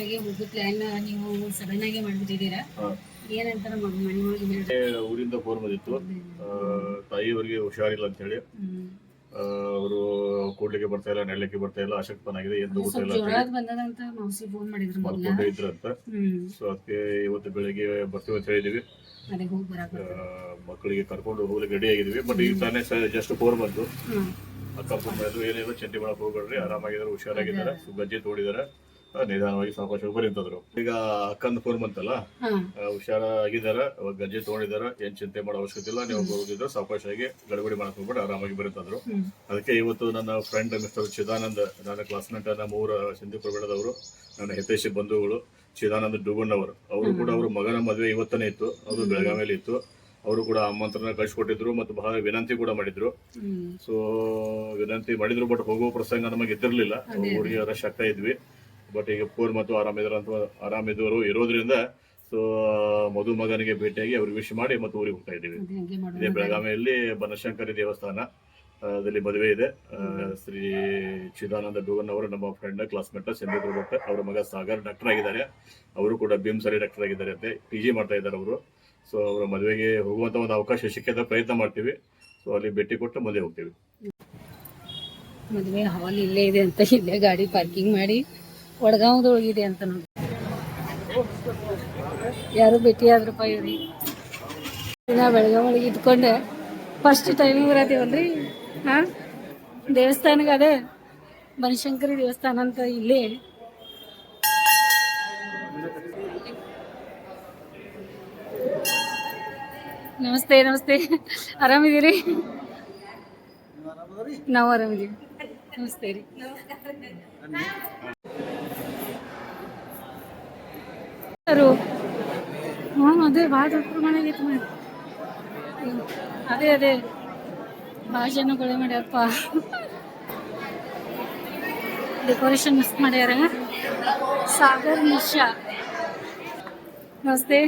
ಆಗಿ ಹೋಗೋ ಪ್ಲಾನ್ ನೀವು ಸಡನ್ ಆಗಿ ಮಾಡ್ಬಿಟ್ಟಿದ್ದೀರಾ? ಏನಂತಾರ ಮನೆ ಒಳಗೆ ಊರಿಂದ ಫೋನ್ ಬಂದಿತ್ತು. ಆ, ತಾಯಿಯವರಿಗೆ ಹುಷಾರಿಲ್ಲ ಅಂತ ಹೇಳಿ. ಅವರು ಕೂಡ್ಲಿಕ್ಕೆ ಬರ್ತಾ ಇಲ್ಲ ನೆಡ್ಲಿಕ್ಕೆ ಬರ್ತಾ ಇಲ್ಲ ಏನು ಸ್ವಲ್ಪ ಗೊತ್ತಿಲ್ಲ ಮೊದ್ಲ. ಇದ್ರಂತ ಸೊ ಅದಕ್ಕೆ ಇವತ್ತು ಬೆಳಿಗ್ಗೆ ಬರ್ತೀವಿ ಅಂತ ಹೇಳಿದೀವಿ. ಮಕ್ಕಳಿಗೆ ಕರ್ಕೊಂಡು ಹೋಗ್ಲಿಕ್ಕೆ ರೆಡಿ ಆಗಿದ್ವಿ. ಬಟ್ ಈಗ ತಾನೇ ಜಸ್ಟ್ ಫೋನ್ ಬಂತು. ಅಕ್ಕ ಫೋನ್ ಮಾಡಿದ್ರು ಏನಿಲ್ಲ ಚಂಡಿ ಮಾಡಕ್ ಹೋಗ್ಬೇಡ್ರಿ ಆರಾಮಾಗಿದ್ದಾರೆ ಹುಷಾರಾಗಿದ್ದಾರೆ. ಗಜ್ಜೆ ತೋಡಿದ್ದಾರೆ. ನಿಧಾನವಾಗಿ ಸಾವಕಾಶ ಬರಿ ಅಂತಂದ್ರು ಈಗ ಅಕ್ಕಂದು ಫೋನ್ ಬಂತಲ್ಲ ಹುಷಾರಾಗಿದಾರ ಗಜ್ಜೆ ತಗೊಂಡಿದ್ದಾರೆ ಏನ್ ಚಿಂತೆ ಮಾಡೋ ಅವಶ್ಯಕತೆ ಇಲ್ಲ ನೀವು ಬರೋದಿದ್ರೆ ಸಾವಕಾಶವಾಗಿ ಗಡಬಡಿ ಮಾಡಕ್ ಹೋಗ್ಬೇಡಿ ಆರಾಮಾಗಿ ಬರೀತಂದ್ರು. ಅದಕ್ಕೆ ಇವತ್ತು ನನ್ನ ಫ್ರೆಂಡ್ ಮಿಸ್ಟರ್ ಚಿದಾನಂದ್ ನನ್ನ ಕ್ಲಾಸ್ಮೇಟ್ ನಮ್ಮ ಊರ ಸಿಂಧುಪುರ ಬೆಳೆದವರು ನನ್ನ ಹಿತೈಷಿ ಬಂಧುಗಳು ಚಿದಾನಂದ್ ಡುಗುಂಡ್ ಅವರು ಅವರು ಕೂಡ ಅವ್ರ ಮಗನ ಮದುವೆ ಇವತ್ತನೇ ಇತ್ತು ಅದು ಬೆಳಗಾವಿಯಲ್ಲಿ ಇತ್ತು. ಅವರು ಕೂಡ ಆಮಂತ್ರಣ ಕಳಿಸ್ಕೊಟ್ಟಿದ್ರು ಮತ್ತು ಬಹಳ ವಿನಂತಿ ಕೂಡ ಮಾಡಿದ್ರು. ಸೊ ವಿನಂತಿ ಮಾಡಿದ್ರು ಬಟ್ ಹೋಗೋ ಪ್ರಸಂಗ ನಮಗೆ ಇದ್ದಿರ್ಲಿಲ್ಲ. ಹುಡುಗಿ ರಶ್ ಆಗ್ತಾ ಇದ್ವಿ. ಬಟ್ ಈಗ ಪೂರ್ ಮತ್ತು ಆರಾಮಿದ್ರಂತ ಆರಾಮಿದ್ದವರು ಇರೋದ್ರಿಂದ ಸೊ ಮಧುಮಗನಿಗೆ ಭೇಟಿಯಾಗಿ ಅವ್ರಿಗೆ ವಿಶ್ ಮಾಡಿ ಮತ್ತು ಊರಿಗೆ ಹೋಗ್ತಾ ಇದ್ದೀವಿ. ಇದೇ ಬೆಳಗಾವಿಯಲ್ಲಿ ಬನಶಂಕರಿ ದೇವಸ್ಥಾನ ಅದರಲ್ಲಿ ಮದುವೆ ಇದೆ. ಶ್ರೀ ಚಿದಾನಂದ ಡೂಗನ್ ಅವರು ನಮ್ಮ ಫ್ರೆಂಡ್ ಕ್ಲಾಸ್ಮೇಟ್ ಸಿಂಧು ಭಟ್ ಅವರ ಮಗ ಸಾಗರ್ ಡಾಕ್ಟರ್ ಆಗಿದ್ದಾರೆ. ಅವರು ಕೂಡ ಭೀಮ್ ಸರಿ ಡಾಕ್ಟರ್ ಆಗಿದ್ದಾರೆ ಅಂತೆ. ಪಿ ಜಿ ಮಾಡ್ತಾ ಇದ್ದಾರೆ ಅವರು. ಸೊ ಅವರ ಮದುವೆಗೆ ಹೋಗುವಂತ ಒಂದು ಅವಕಾಶ ಸಿಕ್ಕಿದ ಪ್ರಯತ್ನ ಮಾಡ್ತೀವಿ. ಸೊ ಅಲ್ಲಿ ಭೇಟಿ ಕೊಟ್ಟು ಮದುವೆ ಹೋಗ್ತೀವಿ. ಮದುವೆ ಹಾಲ್ ಇಲ್ಲೇ ಇದೆ ಅಂತ ಇಲ್ಲೇ ಗಾಡಿ ಪಾರ್ಕಿಂಗ್ ಮಾಡಿ. ವಡಗಾಂವದೊಳಗಿದೆ ಅಂತ ನೋಡಿ. ಯಾರು ಭೇಟಿ ಆದ್ರಪ್ಪ ಇವ್ರಿ. ದಿನ ಬೆಳಗಾವ್ ಒಳಗೆ ಇದ್ಕೊಂಡೆ. ಫಸ್ಟ್ ಟೈಮ್ ಬರತ್ತೀವಲ್ರಿ? ಹಾ? ದೇವಸ್ಥಾನಕ್ಕೆ ಅದೇ ಬನಶಂಕರಿ ದೇವಸ್ಥಾನ ಅಂತ ಇಲ್ಲಿ. ನಮಸ್ತೆ ನಮಸ್ತೆ. ಆರಾಮಿದ್ದೀರಿ? ನಾವು ಆರಾಮಿದ್ದೀವಿ. ನಮಸ್ತೆ ರೀ. ಹ್ಞೂ ಅದೇ ಭಾಳ ದೊಡ್ಡ ಮಾಡಿ ಅದೇ ಅದೇ. ಭಾಳ ಜನ ಗೊಳೆ ಮಾಡ್ಯಾರಪ್ಪ. ಡೆಕೋರೇಷನ್ ಮಿಸ್ ಮಾಡ್ಯಾರ. ಸಾಗರ್ ನಿಶಾ ನಮಸ್ತೆ.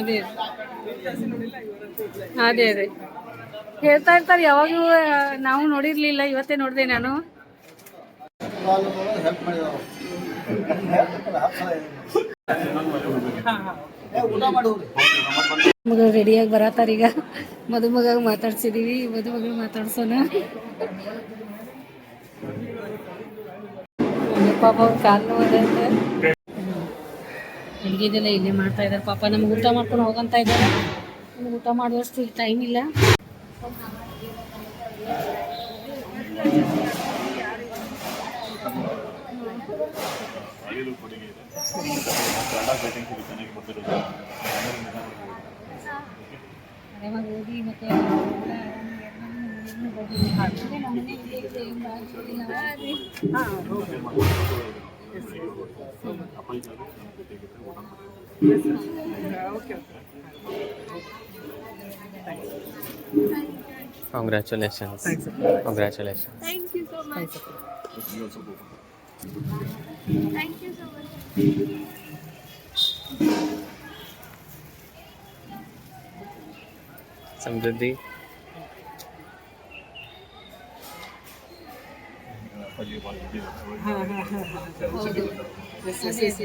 ಅದೇ. ಅದೇ ಅದೇ. ಹೇಳ್ತಾ ಇರ್ತಾರೆ, ಯಾವಾಗಲೂ ನಾವು ನೋಡಿರ್ಲಿಲ್ಲ, ಇವತ್ತೇ ನೋಡಿದೆ ನಾನು. ಮಗ ರೆಡಿಯಾಗಿ ಬರತ್ತಾರ ಈಗ. ಮದುಮಗ ಮಾತಾಡ್ಸಿದೀವಿ ಮದುಮಗ ಮಾತಾಡ್ಸೋಣ. ಪಾಪ ಅವ್ರ ಕಾಲ್ ನೋವಂತೆ ಅಡುಗೆದೆಲ್ಲ ಇಲ್ಲೇ ಮಾಡ್ತಾ ಇದ್ದಾರೆ ಪಾಪ ನಮ್ಗೆ ಊಟ ಮಾಡ್ಕೊಂಡು ಹೋಗಂತ ಇದ್ದಾರೆ. ನಮ್ಗೆ ಊಟ ಮಾಡುವಷ್ಟು ಟೈಮ್ ಇಲ್ಲ. ಆರಾಮಾಗಿ ಹೋಗಿ ಮತ್ತೆ Congratulations. Congratulations. ಸಮೃದ್ಧಿ ಅಪ್ಪಾಜಿಗೆ ಭಾಳ ದುಡ್ಡಿದೆ. ಅದೇ ಅದೇ.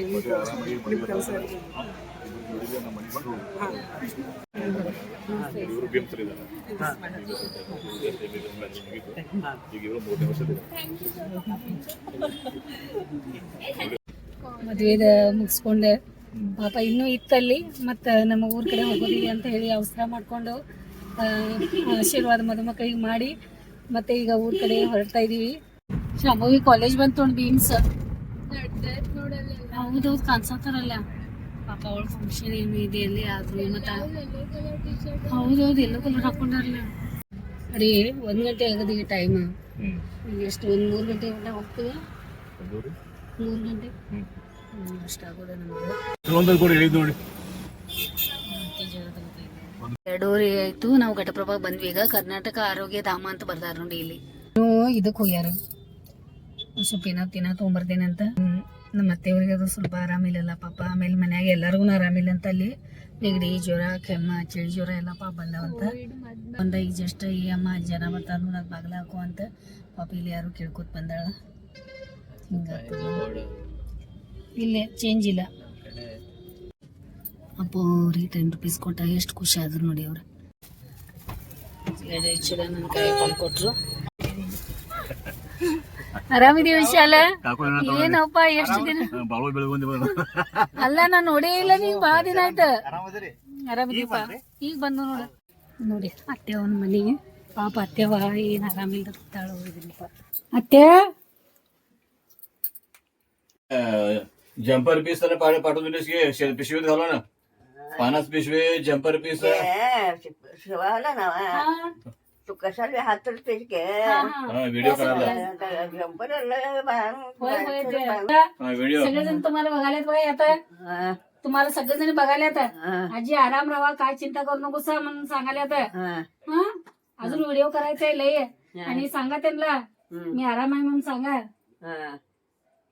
ಮತ್ತೆ ಆರಾಮಾಗಿ ಮದುವೆ ಆದ್ರೆ, ಆ, ಇವ್ರು ಇದ್ದಾರೆ ಈಗ ಮೂರನೇ ವರ್ಷದ ಮದುವೆದ ಮುಗಿಸ್ಕೊಂಡೆ. ಪಾಪ ಇನ್ನೂ ಇತ್ತಲ್ಲಿ ಮತ್ತು ನಮ್ಮ ಊರ ಕಡೆ ಹೋಗೋದಿ ಅಂತ ಹೇಳಿ ಅವಸರ ಮಾಡಿಕೊಂಡು ಆಶೀರ್ವಾದ ಮದುಮಕ್ಕಳಿಗೆ ಮಾಡಿ ಮತ್ತೆ ಈಗ ಊರ ಕಡೆ ಹೊರಡ್ತಾ ಇದೀವಿ. ಶಾಂಭವಿ ಕಾಲೇಜ್ ಬಂತು ನೋಡಿ ಬೀಮ್ಸ್ ಹೌದೌದು ಕಾಣಿಸತ್ತಾರಲ್ಲ ಪಾಪ ಅವಳು ಫಂಕ್ಷನ್ ಏನು ಇದೆ ಅಲ್ಲಿ ಆದ್ರು ಮತ್ತೆ ಹೌದೌದು ಎಲ್ಲ ಕಲರ್ ಹಾಕೊಂಡಾರಲ್ಲ. ಅರೇ ಒಂದು ಗಂಟೆ ಆಗದ ಈಗ ಟೈಮ್ ಹ್ಮ್. ಈಗ ಎಷ್ಟು ಒಂದು ಮೂರು ಗಂಟೆ ಗಂಟೆ ಹೋಗ್ತೀವಿ ಅದೂರಿ? ಮೂರು ಗಂಟೆ? ಅಷ್ಟಾಗೋದು ನಮಗೆ. ಕೆಲವೊಂದಲ್ಲಿ ಕೂಡ ಹೇಳಿದ್ ನೋಡಿ. ಎರಡೂವರೆ ಆಯ್ತು ನಾವು ಘಟಪ್ರಭಾ ಬಂದ್ವಿ ಈಗ. ಕರ್ನಾಟಕ ಆರೋಗ್ಯ ಧಾಮ ಅಂತ ಬರ್ದಾರ ನೋಡಿ ಇಲ್ಲಿ. ಇದಕ್ಕೆ ಹೋಗ್ಯಾರ. ಸ್ವಲ್ಪ ಏನಾದ್ರು ತಿನ್ನ ತೊಗೊಂಬರ್ತೇನೆ ಅಂತ ನಮ್ಮ ಅತ್ತೆಯವ್ರಿಗೆ ಅದು ಸ್ವಲ್ಪ ಆರಾಮಿಲ್ಲಲ್ಲ ಪಾಪ. ಆಮೇಲೆ ಮನ್ಯಾಗ ಎಲ್ಲರಿಗೂ ಆರಾಮಿಲ್ಲ ಅಂತ ಅಲ್ಲಿ. ನೆಗಡಿ, ಜ್ವರ, ಕೆಮ್ಮ, ಚಳಿ ಜ್ವರ ಎಲ್ಲ ಪಾಪ ಬಂದವಂತ. ಬಂದ ಈಗ ಜಸ್ಟ್ ಈ ಅಮ್ಮ ಜನ ಬರ್ತಾರ ನೋಡಕ್ ಬಾಗ್ಲ ಅಂತ. ಪಾಪ ಇಲ್ಲಿ ಯಾರು ಕೇಳ್ಕೊತ ಬಂದಾಳ. ಹಿಂಗಾಗ್ತದ ಇಲ್ಲೇ ಚೇಂಜ್ ಇಲ್ಲ. ಅಪ್ಪ ಅವ್ರಿಗೆ ಟೆನ್ ರುಪೀಸ್ ಕೊಟ್ಟ, ಎಷ್ಟು ಖುಷಿ ಆದ್ರು ನೋಡಿ ಅವ್ರು. ನನ್ನ ಕೈ ಕೊಟ್ಟರು ಆರಾಮಿದೀವಿ ವಿಶಾಲ ಏನಪ್ಪ ಎಷ್ಟು ದಿನ ಬಾಳು ಬೆಳಗೊಂಡಿ ಅಲ್ಲ ನಾನ್ ನೋಡೇ ಇಲ್ಲ ನೀವ್ ಬಾಳ ದಿನ ಆಯ್ತ ಆರಾಮಿದೀಪ ಈಗ ಬಂದು ನೋಡ ನೋಡಿ ಅತ್ತೆವನ ಮನೆಗೆ ಪಾಪ ಅತ್ತೆವ ಏನ್ ಆರಾಮಿಲ್ದ ಕೂತಾಳ ಹೋಗಿದ್ರಿಪ್ಪ ಅತ್ತೆ जम्पर पीस त्याला पाठ पाठवून दिलीस की शे- पिशवीत घालून पानाच पिशवी जम्पर पीस शिवाला ना तू कशाला घे व्हिडिओ. हा सगळेजण तुम्हाला बघायला बाई आता? तुम्हाला सगळेजण बघायला आता आजी आराम राहा काय चिंता करू नकोस म्हणून सांगायला आता हा? अजून व्हिडिओ करायचा आहे लय. आणि सांगा त्यांना. मी आराम आहे म्हणून सांगा.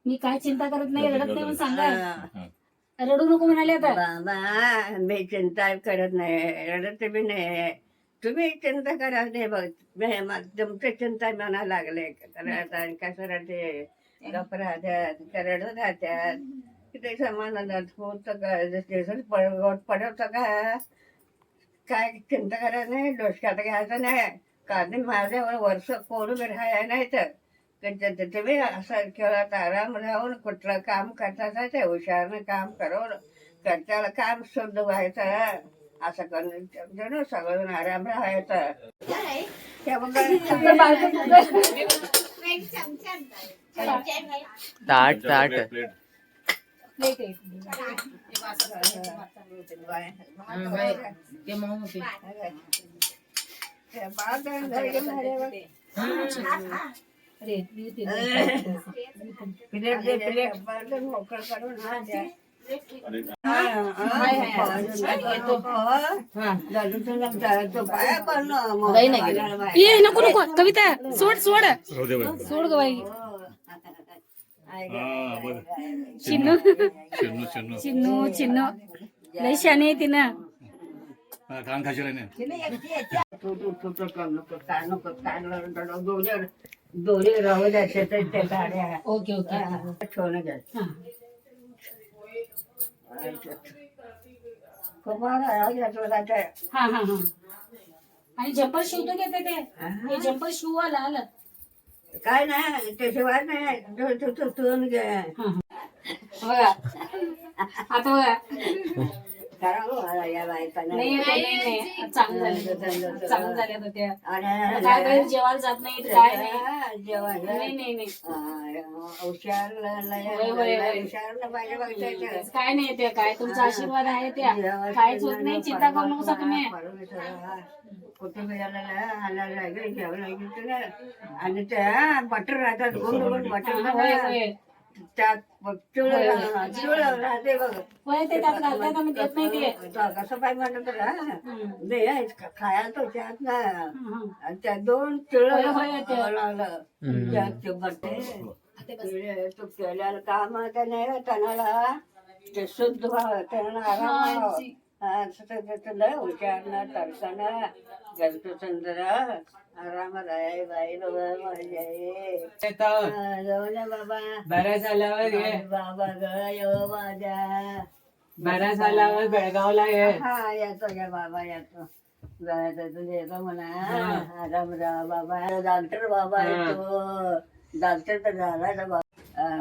मी काय चिंता करत नाही रडत नाही म्हणून सांगा. रडू नको म्हणाले आता. बाबा मी चिंता करत नाही रडत बी नाही. तुम्ही चिंता करा नाही बघ मी- चिंता मना लागले. करत आणि कसं गप राहत्यात त्या रडत राहत्यात किती समाधानात होत का? जसं पडवतं का? काय चिंता करायचं नाही डोसक्यात घ्यायचं नाही. कारण माझ्यावर वर्ष कोण बी राहाय नाही तर. पण तुम्ही असं खेळात आराम राहून कुठलं काम करता ते हुशारनं काम करून करताला काम शुद्ध व्हायचं. असं करून सगळं आराम राहायचा ताट ताट प्लेट प्लेट मोकळ करून ये नको नको कविता सोड सोड सोड ग बाई चिन्नू चिन्नू चिन्नू लय शाने तिनं हा, कान खाशील आहे ना दोन्ही राहू द्या शेतात त्या गाड्या ओके ओके ठेवणं घ्या हा. हा हा हा आणि जम्पर शिवतो घेते ते हे जम्पर शिव आला आलं काय नाही नाही तू- तू- तू- तू घे बघा आता बघा कारण मला या बायकांना नाही येत, नाही नाही चांगलं झालं चांगलं झालं आता त्या आणि काय जेवायला जात नाही काय नाही जेवण नाही नाही नाही हुशार होय, होय, होय. पाहिजे बघायचं काय नाही ते काय तुमचा आशीर्वाद आहे त्या काय होत नाही चिंता करू नका तुम्ही आला आणि त्या बटर राहतात गोल गोल बटर होय होय त्यात बघ चिवळ राहते बघ. नाही ते. कसं पाय म्हणत खायला तो त्यात ना त्या दोन चिळ त्यात बटे तू केल्याला काम नाही त्यांना ते शुद्ध व्हावं त्यांना आराम व्हावं लय हुशार ना तडकणा बरं झाल्यावर ये. बाबा ग यो माझ्या बरं झाल्यावर बेळगावला ये. हा. येतो या बाबा येतो. जायचं येतो म्हणा राम राम बाबा डॉक्टर बाबा येतो. डॉक्टर तर झाला बाबा.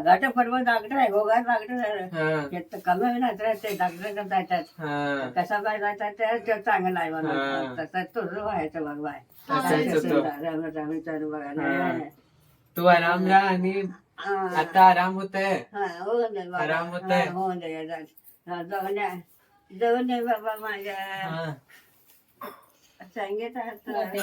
घाट फडव डॉक्टर आहे गोगार डॉक्टर कमी होईल ते डॉक्टर करता येतात. कसा काय जातात ते चांगला आहे मला तसा तो आहे बा बाय तू आराम जा आणि आता आराम होत आहे. हो आराम होत आहे. हो जाऊ नये बाबा माझ्या. सांगितलं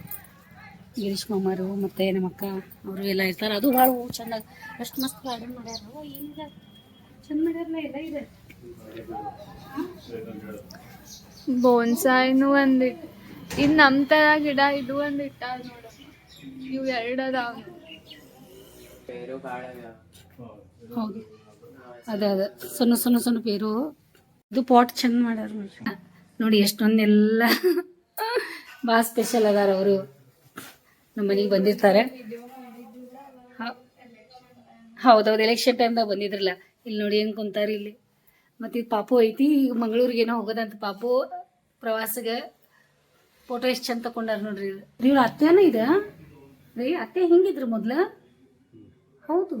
ಗಿರೀಶ್ ಕುಮಾರು ಮತ್ತು ನಮ್ಮ ಅಕ್ಕ ಅವರು ಎಲ್ಲ ಇರ್ತಾರೆ. ಅದು ಭಾಳ ಚಂದ ಅಷ್ಟು ಮಸ್ತ್ ಗಾರ್ಡನ್ ಮಾಡ್ಯಾರ. ಈಗ ಚಂದ ಮಾಡ್ಯಾರಲ್ಲ ಎಲ್ಲ ಇದೆ. ಬೋನ್ಸಾಯ್ನು ಒಂದ್ ಇದು ನಮ್ಮ ತರ ಗಿಡ ಇದು ಒಂದು ಇಟ್ಟ ನೋಡ. ಇವ್ ಎರಡ್ ಅದಾವ. ಹೌದು. ಅದೇ ಅದೇ. ಸಣ್ಣ ಸಣ್ಣ ಸಣ್ಣ ಪೇರು. ಇದು ಪಾಟ್ ಚೆಂದ ಮಾಡ್ಯಾರ ನೋಡ್ರಿ. ನೋಡಿ ಎಷ್ಟೊಂದೆಲ್ಲ ಭಾಳ ಸ್ಪೆಷಲ್ ಅದಾರ ಅವರು. ನಮ್ಮ ಮನೆಗೆ ಬಂದಿರ್ತಾರೆ. ಹೌದೌದು ಎಲೆಕ್ಷನ್ ಟೈಮ್ದಾಗ ಬಂದಿದ್ರಲ್ಲ. ಇಲ್ಲಿ ನೋಡಿ ಹೆಂಗೆ ಕುಂತಾರೆ ಇಲ್ಲಿ. ಮತ್ತು ಇದು ಪಾಪು ಐತಿ ಈಗ ಮಂಗಳೂರಿಗೆ ಏನೋ ಹೋಗೋದಂತ ಪಾಪು. ಪ್ರವಾಸಗ ಫೋಟೋ ಎಷ್ಟು ಚಂದ ತಕೊಂಡಾರ ನೋಡ್ರಿ ಇವ್ರ. ಅತ್ತೆನ ಇದೆ? ರೀ ಅತ್ತೆ ಹೆಂಗಿದ್ರು ಮೊದ್ಲ? ಹೌದು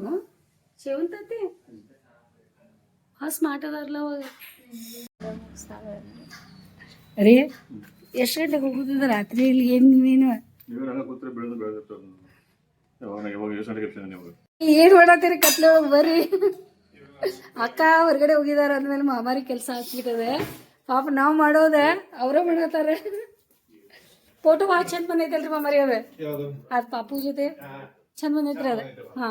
ಸೇವಂತ ಅತ್ತೆ? ಸ್ಮಾರ್ಟ್ ಅದಾರಲ್ಲ ಅವಾಗ. ರೀ ಎಷ್ಟು ಗಂಟೆಗೆ ಹೋಗುದ ರಾತ್ರಿ ಇಲ್ಲಿ ಏನು ನೀವೇನು ನೀವು ನನಗೆ ಕೂತ್ರೆ ಬೆಳೆದು ಬೆಳೆದಿರ್ತಾರೆ. ಯಾವಾಗ ಯಾವಾಗ ಯೋಚನೆ ಇರ್ತೀನಿ ನೀವು ಏನು ಮಾಡತ್ತೀರಿ ಕತ್ಲೆ? ಒಳಗೆ ಬರ್ರಿ. ಅಕ್ಕ ಹೊರಗಡೆ ಹೋಗಿದಾರ ಅಂದ್ಮೇಲೆ ಮಾಮಾರಿ ಕೆಲಸ ಹಾಕ್ಬಿಟ್ಟದೆ ಪಾಪ ನಾವು ಮಾಡೋದೆ ಅವರೇ ಮಾಡತ್ತಾರೆ ಫೋಟೋ ಭಾಳ ಚಂದ ಬಂದೈತಲ್ರಿ ಮಾಮಾರಿ ಅವೆ ಅದ್ ಪಾಪು ಜೊತೆ. ಚಂದ ಬಂದೈತ್ರಿ ಅದ. ಹಾ.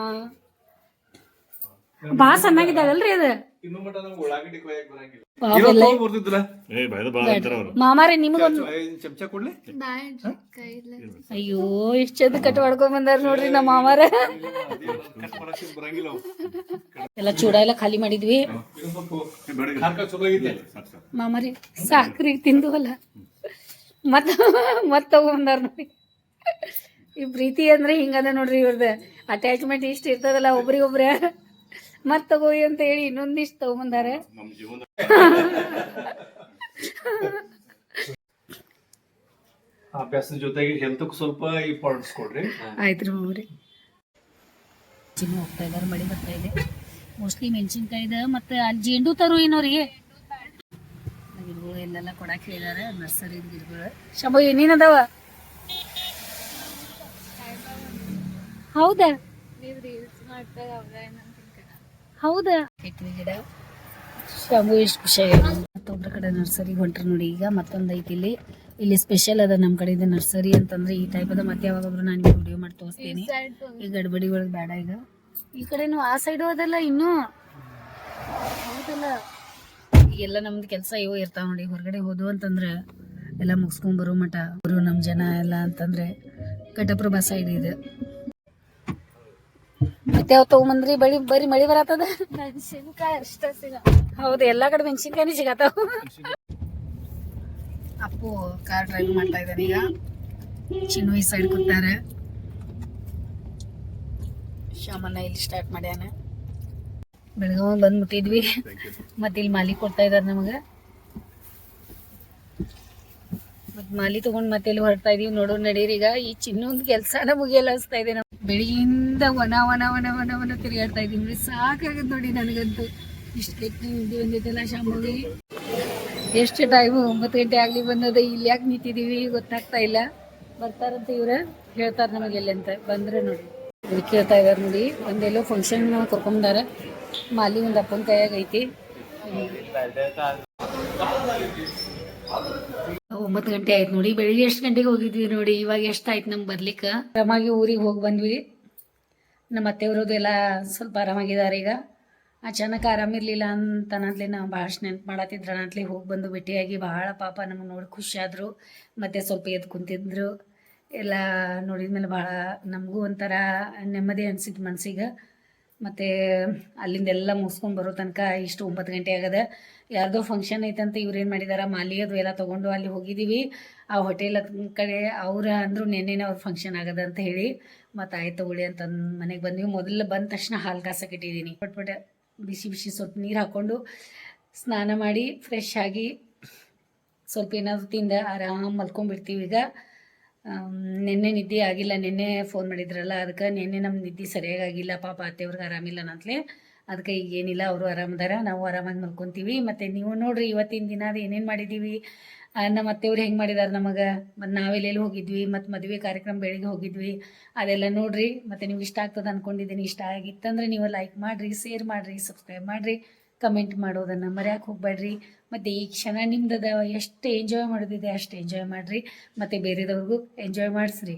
ಭಾಳ ಚೆನ್ನಾಗಿದ್ದಾವಲ್ರಿ ಅದ. ಎಲ್ಲ ಏ ಅಂತಾರ ಅವರು ಮಾಮಾರಿ ನಿಮಗೊಂದು ಚಮಚ ಕೊಡ್ಲಿ? ಕೈಲ ಅಯ್ಯೋ ಇಷ್ಟ ಚಂದ ಕಟ್ ಮಾಡ್ಕೊಂಡ್ ಬಂದಾರ ನೋಡ್ರಿ ನಮ್ಮ ಮಾಮಾರ. ಬರಂಗಿಲ್ಲ ಅವು. ಎಲ್ಲ ಚೂಡ ಎಲ್ಲ ಖಾಲಿ ಮಾಡಿದ್ವಿ. ಚಲೋ ಮಾಮಾರಿ ಸಾಕ್ರಿ ತಿಂದು ಅಲ್ಲ ಮತ್ತ ಮತ್ ತಗೊಂಬಂದಾರ ನೋಡಿ. ಈ ಪ್ರೀತಿ ಅಂದ್ರೆ ಹಿಂಗದ ನೋಡ್ರಿ ಇವ್ರದ. ಅಟ್ಯಾಚ್ಮೆಂಟ್ ಇಷ್ಟ ಇರ್ತದಲ್ಲ ಒಬ್ರಿಗೊಬ್ರ. ಮತ್ ತಗೋಯಿ ಅಂತ ಹೇಳಿ ಇನ್ನೊಂದಿಷ್ಟು ತಗೊಂಬಂದಾರ. ಅಭ್ಯಾಸದ ಜೊತೆಗೆ ಹೆಲ್ತ್ ಸ್ವಲ್ಪ ಇಂಪಾರ್ಟೆನ್ಸ್ ಕೊಡ್ರಿ. ಆಯ್ತ್ರಿ ಮಾಮೂರಿ. ಚಿನ್ನ ಹೋಗ್ತಾ ಇದಾರೆ ಮಳಿ ಬರ್ತಾ ಇದೆ. ಮೋಸ್ಟ್ಲಿ ಮೆಣಸಿನ್ಕಾಯ್ದ ಮತ್ತೆ ಅಲ್ಲಿ ಜೇಂಡು ತರು ಏನೋರಿಗೆ ಗಿಡಗಳು ಎಲ್ಲೆಲ್ಲ ಕೊಡಕ್ಕೆ ಹೇಳಿದಾರೆ ನರ್ಸರಿ ಗಿಡಗಳು. ಶಂಭು ಅದಾವ? ಹೌದಾ ನೀವ್ ರೀಲ್ಸ್ ಮಾಡ್ತಾ ಅವ್ರ ಏನಂತ ಹೌದಾ. ಇಟ್ವಿ ಗಿಡ. ಶಂಭು ಎಷ್ಟು ಖುಷಿಯಾಗಿ ಕಡೆ ನರ್ಸರಿ ಹೊಂಟ್ರಿ ನೋಡಿ ಈಗ ಮತ್ತೊಂದು ಐತಿ ಇಲ್ಲಿ. ಇಲ್ಲಿ ಸ್ಪೆಷಲ್ ಅದ ನಮ್ಮ ಕಡೆಯಿಂದ ನರ್ಸರಿ ಅಂತಂದ್ರೆ ಈ ಟೈಪ್ ಅದ. ಮತ್ತೆ ಯಾವಾಗೊಬ್ರು ನಾನು ವಿಡಿಯೋ ಮಾಡಿ ತೋರಿಸ್ತೀನಿ. ಈ ಗಡ್ಬಡಿ ಒಳಗೆ ಬೇಡ ಈಗ. ಈ ಕಡೆನು ಆ ಸೈಡು ಅದಲ್ಲ ಇನ್ನು? ಹೌದಲ್ಲ. ಎಲ್ಲ ನಮ್ದು ಕೆಲಸ ಇವು ಇರ್ತಾವ ನೋಡಿ. ಹೊರಗಡೆ ಹೋದ್ವು ಅಂತಂದ್ರೆ ಎಲ್ಲ ಮುಗಿಸ್ಕೊಂಡ್ ಬರೋ ಮಠ. ಅವರು ನಮ್ಮ ಜನ ಎಲ್ಲ ಅಂತಂದ್ರೆ ಕಟ್ಟಪ್ರಭಾ ಸೈಡ್ ಇದೆ. ಮತ್ತೆ ಯಾವ ತಗೊಂಬಂದ್ರಿ ಬಳಿ ಬರೀ ಮಳಿ ಬರತ್ತದ? ಮೆಣಸಿನ್ಕಾಯಿ ಅಷ್ಟ ಸಿಗ. ಹೌದು ಎಲ್ಲಾ ಕಡೆ ಮೆಣಸಿನ್ಕಾಯಿ ಸಿಗತ್ತಾವ. ಅಪ್ಪು ಕಾರ್ ಡ್ರೈವ್ ಮಾಡ್ತಾ ಇದ್ದಾನೆ ಈಗ. ಚಿನ್ನು ಈ ಸೈಡ್ ಕೂತಾರೆ ಶಾಮನ್ನ ಇಲ್ಲಿ ಸ್ಟಾರ್ಟ್ ಮಾಡ್ಯಾನ. ಬೆಳಗಾವ್ ಬಂದ್ಬಿಟ್ಟಿದ್ವಿ. ಮತ್ತೆ ಇಲ್ಲಿ ಮಾಲಿ ಕೊಡ್ತಾ ಇದಾರೆ ನಮಗೆ. ಮತ್ ಮಾಲಿ ತಗೊಂಡ್ ಮತ್ತೆ ಇಲ್ಲಿ ಹೊರಡ್ತಾ ಇದೀವಿ. ನೋಡೋ ನಡೀರಿ ಈಗ. ಈ ಚಿನ್ನೊಂದು ಕೆಲ್ಸನ ಮುಗಿಯಲ್ಲ ಅನ್ಸ್ತಾ ಇದೆ ಬೆಳಿಗ್ಗೆಯಿಂದ ವನ ವನ ವನ ವನ ಒಣ ತಿರುಗಾಡ್ತಾ ಇದೀವಿ ಸಾಕಾಗದ್ ನೋಡಿ ನನಗಂತೂ. ಇಷ್ಟು ಕೆಟ್ಟ ನಿದ್ದೆ ಬಂದೈತಲ್ಲ ಶಾಮೂಲಿ. ಎಷ್ಟು ಟೈಮು ಒಂಬತ್ತು ಗಂಟೆ ಆಗಲಿ ಬಂದದ. ಇಲ್ಲಿ ಯಾಕೆ ನಿಂತಿದೀವಿ ಗೊತ್ತಾಗ್ತಾ ಇಲ್ಲ. ಬರ್ತಾರಂತ ಇವ್ರ. ಹೇಳ್ತಾರೆ ನಮಗೆಲ್ಲ ಅಂತ. ಬಂದ್ರೆ ನೋಡಿ. ಇಲ್ಲಿ ಕೇಳ್ತಾ ಇದ್ದಾರೆ ನೋಡಿ. ಒಂದೆಲ್ಲೋ ಫಂಕ್ಷನ್ ಕರ್ಕೊಂಬಾರ ಮಾಲಿ ಒಂದು ಅಪ್ಪನ ಕೈಯಾಗ ಐತಿ. ಒಂಬತ್ತು ಗಂಟೆ ಆಯ್ತು ನೋಡಿ. ಬೆಳಿಗ್ಗೆ ಎಷ್ಟು ಗಂಟೆಗೆ ಹೋಗಿದ್ವಿ ನೋಡಿ. ಇವಾಗ ಎಷ್ಟು ಆಯ್ತು ನಮ್ಗೆ ಬರ್ಲಿಕ್ಕೆ? ಆರಾಮಾಗಿ ಊರಿಗೆ ಹೋಗಿ ಬಂದ್ವಿ ನಮ್ಮ ಅತ್ತೆಯವ್ರದ್ದು ಎಲ್ಲ ಸ್ವಲ್ಪ ಆರಾಮಾಗಿದ್ದಾರೆ ಈಗ. ಅಚಾನಕ್ ಆರಾಮಿರ್ಲಿಲ್ಲ ಅಂತ ಅನ್ನತ್ಲಿ ನಾವು ಭಾಳ ನೆನ್ಪು ಮಾಡತ್ತಿದ್ರ ಅನ್ನತ್ಲಿ ಹೋಗಿ ಬಂದು ಭೇಟಿಯಾಗಿ ಭಾಳ ಪಾಪ ನಮಗೆ ನೋಡಿ ಖುಷಿ ಆದರು. ಮತ್ತು ಸ್ವಲ್ಪ ಎದ್ದು ಕುಂತಿದ್ರು. ಎಲ್ಲ ನೋಡಿದ್ಮೇಲೆ ಭಾಳ ನಮಗೂ ಒಂಥರ ನೆಮ್ಮದಿ ಅನಿಸಿದ್ದು ಮನ್ಸಿಗೆ. ಮತ್ತು ಅಲ್ಲಿಂದೆಲ್ಲ ಮುಗಿಸ್ಕೊಂಡು ಬರೋ ತನಕ ಇಷ್ಟು ಒಂಬತ್ತು ಗಂಟೆ ಆಗದ. ಯಾರ್ದೋ ಫಂಕ್ಷನ್ ಐತಂತ ಇವ್ರು ಏನು ಮಾಡಿದಾರ? ಮಾಲಿ ಅದು ಎಲ್ಲ ತೊಗೊಂಡು ಅಲ್ಲಿ ಹೋಗಿದ್ದೀವಿ ಆ ಹೋಟೆಲ್ ಕಡೆ ಅವ್ರ ಅಂದರು ನೆನ್ನೆನೇ ಅವ್ರ ಫಂಕ್ಷನ್ ಆಗದ ಅಂತ ಹೇಳಿ. ಮತ್ತು ಆಯ್ತು ತಗೊಳ್ಳಿ ಅಂತ ಮನೆಗೆ ಬಂದ್ವಿ. ಮೊದಲು ಬಂದ ತಕ್ಷಣ ಹಾಲು ಕಾಸಕ್ಕೆ ಇಟ್ಟಿದ್ದೀನಿ ಪಟ್ ಪಟ್ ಬಿಸಿ ಬಿಸಿ ಸ್ವಲ್ಪ ನೀರು ಹಾಕ್ಕೊಂಡು ಸ್ನಾನ ಮಾಡಿ ಫ್ರೆಶ್ ಆಗಿ ಸ್ವಲ್ಪ ಏನಾದರೂ ತಿಂದ ಆರಾಮ್ ಮಲ್ಕೊಂಡ್ಬಿಡ್ತೀವಿ ಈಗ. ನಿನ್ನೆ ನಿದ್ದೆ ಆಗಿಲ್ಲ, ನಿನ್ನೆ ಫೋನ್ ಮಾಡಿದ್ರಲ್ಲ, ಅದಕ್ಕೆ ನಿನ್ನೆ ನಮ್ಮ ನಿದ್ದೆ ಸರಿಯಾಗಿ ಆಗಿಲ್ಲ ಪಾಪ ಅತ್ತೆಯವ್ರಿಗೆ ಆರಾಮಿಲ್ಲ ಅಂತಲೇ ಅದಕ್ಕೆ ಈಗ ಏನಿಲ್ಲ, ಅವರು ಆರಾಮದಾರ, ನಾವು ಆರಾಮಾಗಿ ಮಲ್ಕೊತೀವಿ. ಮತ್ತು ನೀವು ನೋಡ್ರಿ, ಇವತ್ತಿನ ದಿನ ಅದು ಏನೇನು ಮಾಡಿದ್ದೀವಿ ನಮ್ಮ ಅತ್ತೆಯವ್ರು ಹೆಂಗೆ ಮಾಡಿದಾರೆ ನಮಗೆ? ಮತ್ತು ನಾವೆಲ್ಲೆಲ್ಲಿ ಹೋಗಿದ್ವಿ ಮತ್ತು ಮದುವೆ ಕಾರ್ಯಕ್ರಮ ಬೆಳಿಗ್ಗೆ ಹೋಗಿದ್ವಿ, ಅದೆಲ್ಲ ನೋಡ್ರಿ. ಮತ್ತು ನಿಮ್ಗೆ ಇಷ್ಟ ಆಗ್ತದೆ ಅಂದ್ಕೊಂಡಿದ್ದೀನಿ ಇಷ್ಟ ಆಗಿತ್ತಂದ್ರೆ ನೀವು ಲೈಕ್ ಮಾಡಿರಿ ಶೇರ್ ಮಾಡಿರಿ ಸಬ್ಸ್ಕ್ರೈಬ್ ಮಾಡಿರಿ. ಕಮೆಂಟ್ ಮಾಡೋದನ್ನು ಮರೆಯಕ್ಕೆ ಹೋಗ್ಬೇಡ್ರಿ. ಮತ್ತು ಈ ಕ್ಷಣ ನಿಮ್ದದ ಎಷ್ಟು ಎಂಜಾಯ್ ಮಾಡೋದಿದೆ ಅಷ್ಟು ಎಂಜಾಯ್ ಮಾಡಿರಿ. ಮತ್ತು ಬೇರೆದವ್ರಿಗೂ ಎಂಜಾಯ್ ಮಾಡಿಸ್ರಿ.